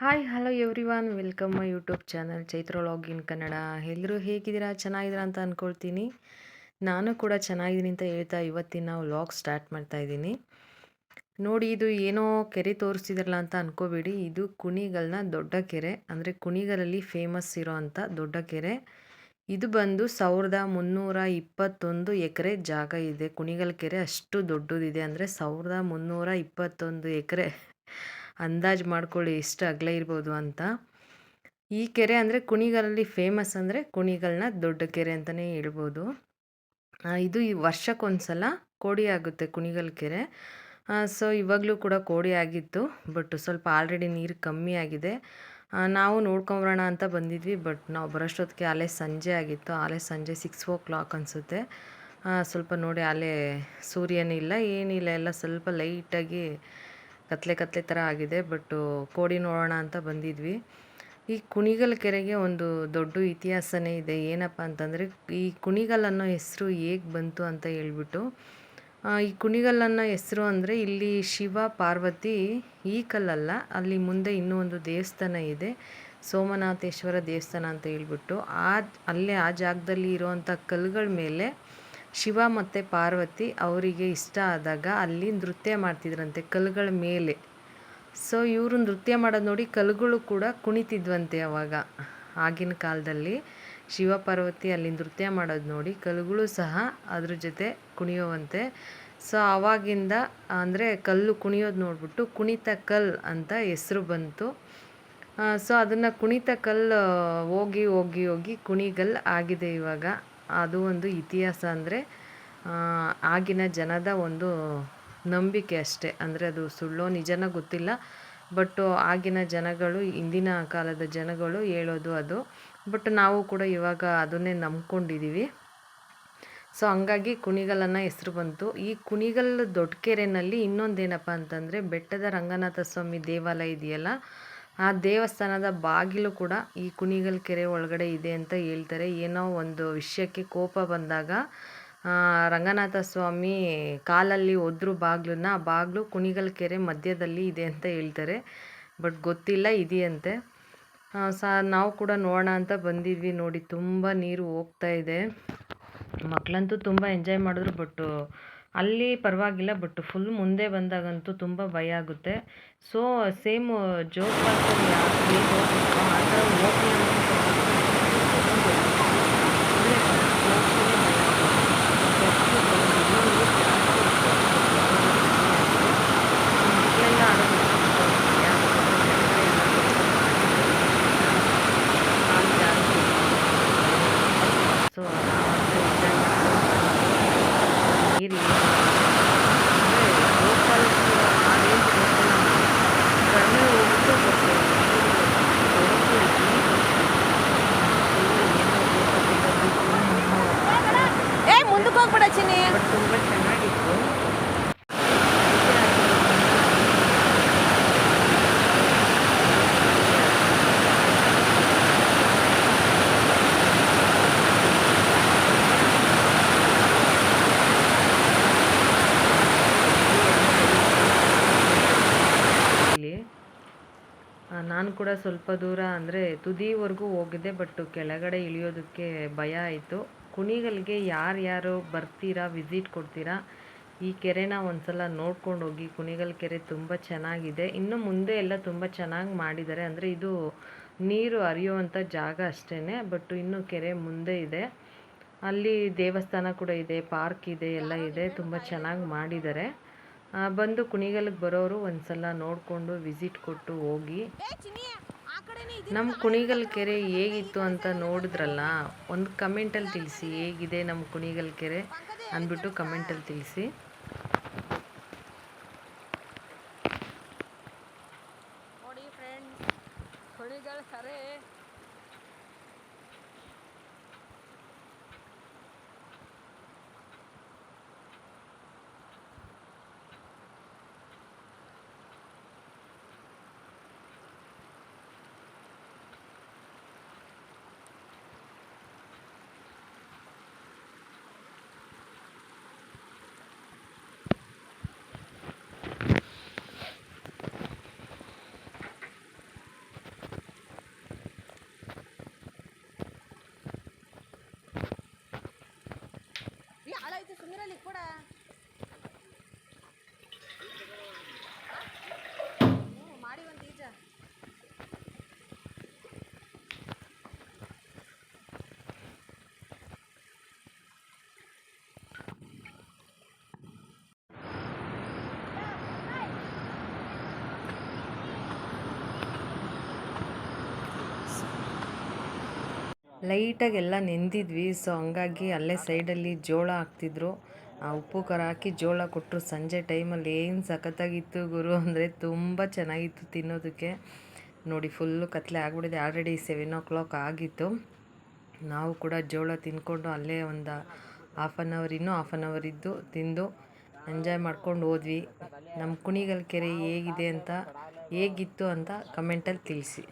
Hi hello everyone welcome my YouTube channel Chaitra log in Kannada ಎಲ್ಲರೂ ಹೇಗಿದ್ದೀರಾ? ಚೆನ್ನಾಗಿದ್ದೀರಾ ಅಂತ ಅಂದ್ಕೊಳ್ತೀನಿ ನಾನು ಕೂಡ ಚೆನ್ನಾಗಿದ್ದೀನಿ ಅಂತ ಹೇಳ್ತಾ ಇವತ್ತಿನ ನಾವು ವ್ಲಾಗ್ ಸ್ಟಾರ್ಟ್ ಮಾಡ್ತಾ ಇದ್ದೀನಿ. ನೋಡಿ, ಇದು ಏನೋ ಕೆರೆ ತೋರಿಸ್ತಿದ್ರಲ್ಲ ಅಂತ ಅಂದ್ಕೋಬೇಡಿ ಇದು ಕುಣಿಗಲ್ನ ದೊಡ್ಡ ಕೆರೆ. ಅಂದರೆ ಕುಣಿಗಲಲ್ಲಿ ಫೇಮಸ್ ಇರೋ ಅಂಥ ದೊಡ್ಡ ಕೆರೆ. ಇದು ಬಂದು ಸಾವಿರದ ಮುನ್ನೂರ ಇಪ್ಪತ್ತೊಂದು ಎಕರೆ ಜಾಗ ಇದೆ. ಕುಣಿಗಲ್ ಕೆರೆ ಅಷ್ಟು ದೊಡ್ಡದಿದೆ. ಅಂದರೆ ಸಾವಿರದ ಮುನ್ನೂರ ಇಪ್ಪತ್ತೊಂದು ಎಕರೆ. ಅಂದಾಜು ಮಾಡ್ಕೊಳ್ಳಿ ಎಷ್ಟು ಅಗಲ ಇರ್ಬೋದು ಅಂತ. ಈ ಕೆರೆ ಅಂದರೆ ಕುಣಿಗಲಲ್ಲಿ ಫೇಮಸ್ ಅಂದರೆ ಕುಣಿಗಲ್ನ ದೊಡ್ಡ ಕೆರೆ ಅಂತಲೇ ಹೇಳ್ಬೋದು. ಇದು ಈ ವರ್ಷಕ್ಕೊಂದ್ಸಲ ಕೋಡಿ ಆಗುತ್ತೆ ಕುಣಿಗಲ್ ಕೆರೆ. ಸೊ ಇವಾಗಲೂ ಕೂಡ ಕೋಡಿ ಆಗಿತ್ತು ಬಟ್ ಸ್ವಲ್ಪ ಆಲ್ರೆಡಿ ನೀರು ಕಮ್ಮಿ ಆಗಿದೆ. ನಾವು ನೋಡ್ಕೊಂಬರೋಣ ಅಂತ ಬಂದಿದ್ವಿ ಬಟ್ ನಾವು ಬರೋಷ್ಟೊತ್ತಿಗೆ ಆಲೇ ಸಂಜೆ ಆಗಿತ್ತು ಆಲೇ ಸಂಜೆ ಸಿಕ್ಸ್ ಓ ಕ್ಲಾಕ್ ಅನಿಸುತ್ತೆ ಸ್ವಲ್ಪ ನೋಡಿ ಆಲೇ ಸೂರ್ಯನಿಲ್ಲ, ಏನಿಲ್ಲ, ಎಲ್ಲ ಸ್ವಲ್ಪ ಲೈಟಾಗಿ ಕತ್ಲೆ ಕತ್ಲೆ ಥರ ಆಗಿದೆ ಬಟ್ಟು ಕೋಡಿ ನೋಡೋಣ ಅಂತ ಬಂದಿದ್ವಿ. ಈ ಕುಣಿಗಲ್ ಕೆರೆಗೆ ಒಂದು ದೊಡ್ಡ ಇತಿಹಾಸನೇ ಇದೆ. ಏನಪ್ಪ ಅಂತಂದರೆ, ಈ ಕುಣಿಗಲ್ ಅನ್ನೋ ಹೆಸರು ಹೇಗೆ ಬಂತು ಅಂತ ಹೇಳ್ಬಿಟ್ಟು ಈ ಕುಣಿಗಲ್ ಅನ್ನೋ ಹೆಸರು ಅಂದರೆ ಇಲ್ಲಿ ಶಿವ, ಪಾರ್ವತಿ ಈ ಕಲ್ಲಲ್ಲ, ಅಲ್ಲಿ ಮುಂದೆ ಇನ್ನೂ ಒಂದು ದೇವಸ್ಥಾನ ಇದೆ, ಸೋಮನಾಥೇಶ್ವರ ದೇವಸ್ಥಾನ ಅಂತ ಹೇಳ್ಬಿಟ್ಟು, ಆ, ಅಲ್ಲೇ ಆ ಜಾಗದಲ್ಲಿ ಇರೋವಂಥ ಕಲ್ಲುಗಳ ಮೇಲೆ ಶಿವ ಮತ್ತು ಪಾರ್ವತಿ ಅವರಿಗೆ ಇಷ್ಟ ಆದಾಗ ಅಲ್ಲಿ ನೃತ್ಯ ಮಾಡ್ತಿದ್ರಂತೆ ಕಲ್ಲುಗಳ ಮೇಲೆ. ಸೊ ಇವರು ನೃತ್ಯ ಮಾಡೋದು ನೋಡಿ ಕಲ್ಲುಗಳು ಕೂಡ ಕುಣಿತಿದ್ವಂತೆ ಅವಾಗ. ಆಗಿನ ಕಾಲದಲ್ಲಿ ಶಿವ ಪಾರ್ವತಿ ಅಲ್ಲಿ ನೃತ್ಯ ಮಾಡೋದು ನೋಡಿ ಕಲ್ಲುಗಳು ಸಹ ಅದ್ರ ಜೊತೆ ಕುಣಿಯುವಂತೆ. ಸೊ ಆವಾಗಿಂದ ಅಂದರೆ ಕಲ್ಲು ಕುಣಿಯೋದು ನೋಡ್ಬಿಟ್ಟು ಕುಣಿತ ಕಲ್ ಅಂತ ಹೆಸರು ಬಂತು. ಸೊ ಅದನ್ನು ಕುಣಿತ ಕಲ್ಲು ಹೋಗಿ ಹೋಗಿ ಹೋಗಿ ಕುಣಿಗಲ್ ಆಗಿದೆ ಇವಾಗ. ಅದು ಒಂದು ಇತಿಹಾಸ ಅಂದರೆ ಆಗಿನ ಜನದ ಒಂದು ನಂಬಿಕೆ ಅಷ್ಟೇ. ಅಂದರೆ ಅದು ಸುಳ್ಳೋ ನಿಜನ ಗೊತ್ತಿಲ್ಲ. ಬಟ್ ಆಗಿನ ಜನಗಳು, ಇಂದಿನ ಕಾಲದ ಜನಗಳು ಹೇಳೋದು ಅದು. ಬಟ್ ನಾವು ಕೂಡ ಇವಾಗ ಅದನ್ನೇ ನಂಬ್ಕೊಂಡಿದ್ದೀವಿ ಸೊ ಹಂಗಾಗಿ ಕುಣಿಗಲನ್ನು ಹೆಸರು ಬಂತು. ಈ ಕುಣಿಗಲ್ ದೊಡ್ಡ ಕೆರೆನಲ್ಲಿ ಇನ್ನೊಂದೇನಪ್ಪ ಅಂತಂದರೆ, ಬೆಟ್ಟದ ರಂಗನಾಥ ಸ್ವಾಮಿ ದೇವಾಲಯ ಇದೆಯಲ್ಲ? ಆ ದೇವಸ್ಥಾನದ ಬಾಗಿಲು ಕೂಡ ಈ ಕುಣಿಗಲ್ ಕೆರೆ ಒಳಗಡೆ ಇದೆ ಅಂತ ಹೇಳ್ತಾರೆ. ಏನೋ ಒಂದು ವಿಷಯಕ್ಕೆ ಕೋಪ ಬಂದಾಗ ರಂಗನಾಥ ಸ್ವಾಮಿ ಕಾಲಲ್ಲಿ ಒದ್ರು ಬಾಗ್ಲನ್ನ, ಆ ಬಾಗಿಲು ಕುಣಿಗಲ್ ಕೆರೆ ಮಧ್ಯದಲ್ಲಿ ಇದೆ ಅಂತ ಹೇಳ್ತಾರೆ. ಬಟ್ ಗೊತ್ತಿಲ್ಲ, ಇದೆಯಂತೆ. ಸ, ನಾವು ಕೂಡ ನೋಡೋಣ ಅಂತ ಬಂದಿದ್ವಿ. ನೋಡಿ, ತುಂಬ ನೀರು ಹೋಗ್ತಾ ಇದೆ. ಮಕ್ಕಳಂತೂ ತುಂಬ ಎಂಜಾಯ್ ಮಾಡಿದ್ರು ಬಟ್ ಅಲ್ಲಿ ಪರವಾಗಿಲ್ಲ ಬಟ್ ಫುಲ್ ಮುಂದೆ ಬಂದಾಗಂತೂ ತುಂಬ ಭಯ ಆಗುತ್ತೆ. ಸೊ ಸೇಮ್ ಜೋಗ್ ಪಾರ್ಕಲ್ಲಿ ಯಾವ ಆ ಥರ ಹೋಗಿ ಮಕ್ಕಳೆಲ್ಲ ಆಡೋದು ಜಾಸ್ತಿ ಸೊ ನೀರು ಅಂದರೆ ಲೋಕಲ್ ಆ ರೇಂಜ್ ಗೊತ್ತಿಲ್ಲ ಕಡಿಮೆ ಹೋಗುತ್ತೆ ಬಟ್ ಏ ಮುಂದಕ್ಕೆ ಹೋಗ್ಬಿಡ ಚಿನ್ನಿ ಬಟ್ ತುಂಬ ಚೆನ್ನಾಗಿತ್ತು ಇಲ್ಲಿ ಆ, ನಾನು ಕೂಡ ಸ್ವಲ್ಪ ದೂರ ಅಂದರೆ ತುದಿವರೆಗೂ ಹೋಗಿದ್ದೆ ಬಟ್ ಕೆಳಗಡೆ ಇಳಿಯೋದಕ್ಕೆ ಭಯ ಆಯಿತು. ಕುಣಿಗಲ್ಗೆ ಯಾರ್ಯಾರು ಬರ್ತೀರಾ ವಿಸಿಟ್ ಕೊಡ್ತೀರಾ, ಈ ಕೆರೆನ ಒಂದ್ಸಲ ನೋಡ್ಕೊಂಡು ಹೋಗಿ. ಕುಣಿಗಲ್ ಕೆರೆ ತುಂಬ ಚೆನ್ನಾಗಿದೆ. ಇನ್ನು ಮುಂದೆ ಎಲ್ಲ ತುಂಬ ಚೆನ್ನಾಗಿ ಮಾಡಿದ್ದಾರೆ. ಅಂದರೆ ಇದು ನೀರು ಹರಿಯುವಂಥ ಜಾಗ ಅಷ್ಟೇ ಬಟ್ ಇನ್ನು ಕೆರೆ ಮುಂದೆ ಇದೆ. ಅಲ್ಲಿ ದೇವಸ್ಥಾನ ಕೂಡ ಇದೆ, ಪಾರ್ಕ್ ಇದೆ, ಎಲ್ಲ ಇದೆ. ತುಂಬ ಚೆನ್ನಾಗಿ ಮಾಡಿದ್ದಾರೆ. ಬಂದು ಕುಣಿಗಲ್ಗೆ ಬರೋರು ಒಂದ್ಸಲ ನೋಡಿಕೊಂಡು ವಿಸಿಟ್ ಕೊಟ್ಟು ಹೋಗಿ. ನಮ್ಮ ಕುಣಿಗಲ್ ಕೆರೆ ಹೇಗಿತ್ತು ಅಂತ ನೋಡಿದ್ರಲ್ಲ ಒಂದು ಕಮೆಂಟಲ್ಲಿ ತಿಳಿಸಿ ಹೇಗಿದೆ ನಮ್ಮ ಕುಣಿಗಲ್ ಕೆರೆ ಅಂದ್ಬಿಟ್ಟು ಕಮೆಂಟಲ್ಲಿ ತಿಳಿಸಿ. ಲೈಟಾಗಿ ಎಲ್ಲ ನೆಂದಿದ್ವಿ ಸೊ ಹಂಗಾಗಿ ಅಲ್ಲೇ ಸೈಡಲ್ಲಿ ಜೋಳ ಹಾಕ್ತಿದ್ರು. ಆ ಉಪ್ಪು ಖಾರ ಹಾಕಿ ಜೋಳ ಕೊಟ್ಟರು ಸಂಜೆ ಟೈಮಲ್ಲಿ. ಏನು ಸಖತ್ತಾಗಿತ್ತು ಗುರು ಅಂದರೆ ತುಂಬ ಚೆನ್ನಾಗಿತ್ತು ತಿನ್ನೋದಕ್ಕೆ. ನೋಡಿ ಫುಲ್ಲು ಕತ್ಲೆ ಆಗ್ಬಿಟ್ಟಿದೆ. ಆಲ್ರೆಡಿ ಸೆವೆನ್ ಓ ಕ್ಲಾಕ್ ಆಗಿತ್ತು. ನಾವು ಕೂಡ ಜೋಳ ತಿನ್ಕೊಂಡು ಅಲ್ಲೇ ಒಂದು ಹಾಫ್ ಆನ್ ಅವರ್ ಇನ್ನೂ ಹಾಫ್ ಆನ್ ಅವರ್ ಇದ್ದು, ತಿಂದು ಎಂಜಾಯ್ ಮಾಡ್ಕೊಂಡು ಹೋದ್ವಿ. ನಮ್ಮ ಕುಣಿಗಲ್ ಕೆರೆ ಹೇಗಿದೆ ಅಂತ, ಹೇಗಿತ್ತು ಅಂತ ಕಮೆಂಟಲ್ಲಿ ತಿಳಿಸಿ.